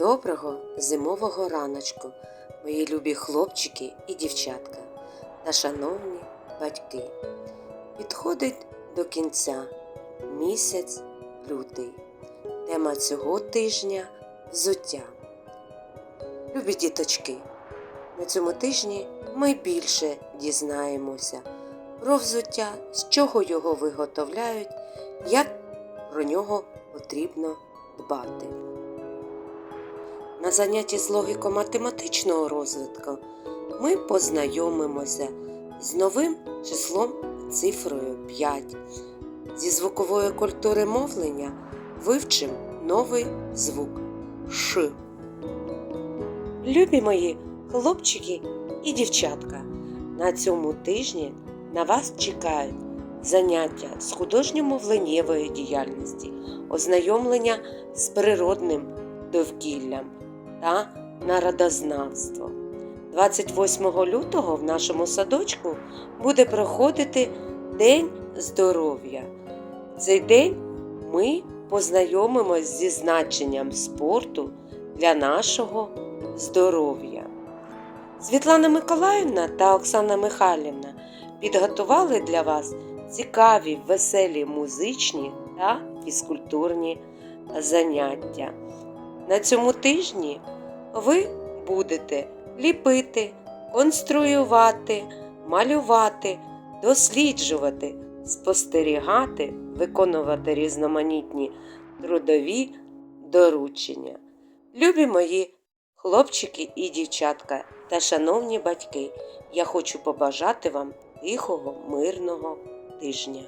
Доброго зимового раночку, мої любі хлопчики і дівчатка та шановні батьки. Підходить до кінця місяць лютий. Тема цього тижня взуття. Любі діточки, на цьому тижні ми більше дізнаємося про взуття, з чого його виготовляють, як про нього потрібно дбати. На занятті з логіко-математичного розвитку ми познайомимося з новим числом цифрою 5. Зі звукової культури мовлення вивчимо новий звук Ш. Любі мої хлопчики і дівчатка, на цьому тижні на вас чекають заняття з художньо-мовленнєвої діяльності, ознайомлення з природним довкіллям та народознавство. 28 лютого в нашому садочку буде проходити День здоров'я. Цей день ми познайомимось зі значенням спорту для нашого здоров'я. Світлана Миколаївна та Оксана Михайлівна підготували для вас цікаві, веселі музичні та фізкультурні заняття. На цьому тижні ви будете ліпити, конструювати, малювати, досліджувати, спостерігати, виконувати різноманітні трудові доручення. Любі мої хлопчики і дівчатка та шановні батьки, я хочу побажати вам тихого, мирного тижня.